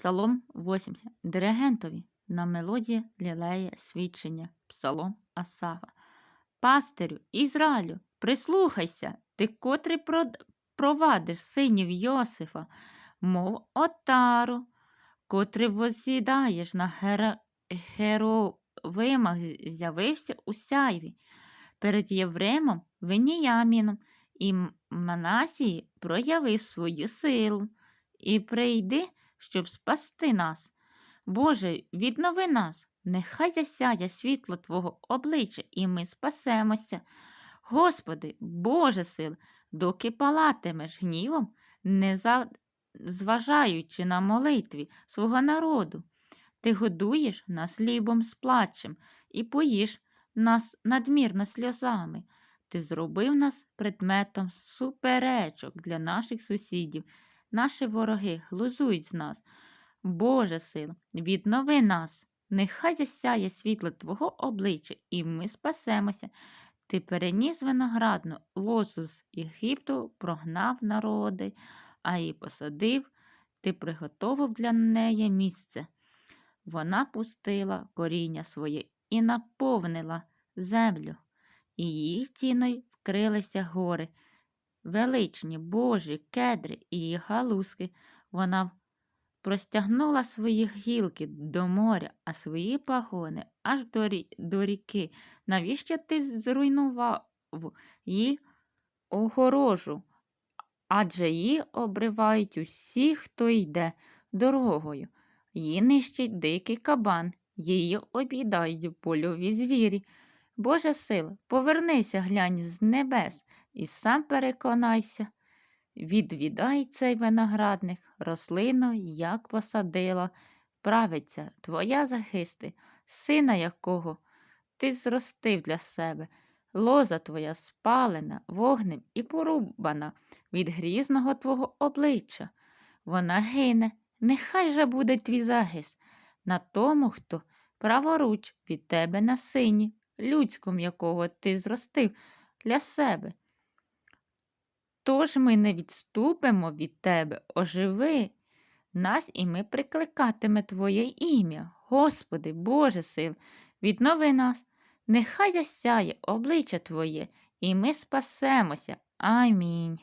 Псалом 80. Диригентові на мелодії лілеє свідчення. Псалом Асафа. Пастирю, Ізраїлю, прислухайся, ти котрий провадиш синів Йосифа, мов отару, котрий возсідаєш на гера... геровимах, з'явився у сяйві. Перед Євремом Веніяміном і Манасії проявив свою силу. І прийди, щоб спасти нас. Боже, віднови нас, нехай засяє світло Твого обличчя, і ми спасемося. Господи, Боже сил, доки палатимеш гнівом, не зважаючи на молитві свого народу. Ти годуєш нас хлібом з плачем і поїш нас надмірно сльозами. Ти зробив нас предметом суперечок для наших сусідів. Наші вороги глузують з нас. Боже сил, віднови нас, нехай засяє світло Твого обличчя, і ми спасемося. Ти переніс виноградну лозу з Єгипту, прогнав народи, а її посадив, ти приготовив для неї місце. Вона пустила коріння своє і наповнила землю, і її тіною вкрилися гори. Величні божі кедри і галузки вона простягнула свої гілки до моря, а свої пагони аж до, до ріки. Навіщо ти зруйнував її огорожу? Адже її обривають усі, хто йде дорогою. Її нищить дикий кабан, її об'їдають польові звірі. Боже сила, повернися, глянь з небес, і сам переконайся. Відвідай цей виноградник, рослину, як посадила, правиться твоя захисти, сина якого ти зростив для себе, лоза твоя спалена вогнем і порубана від грізного твого обличчя. Вона гине, нехай же буде твій захист на тому, хто праворуч від тебе на сині, людськом якого ти зростив для себе. Тож ми не відступимо від тебе, оживи нас, і ми прикликатиме Твоє ім'я, Господи, Боже сил, віднови нас, нехай засяє обличчя Твоє, і ми спасемося. Амінь.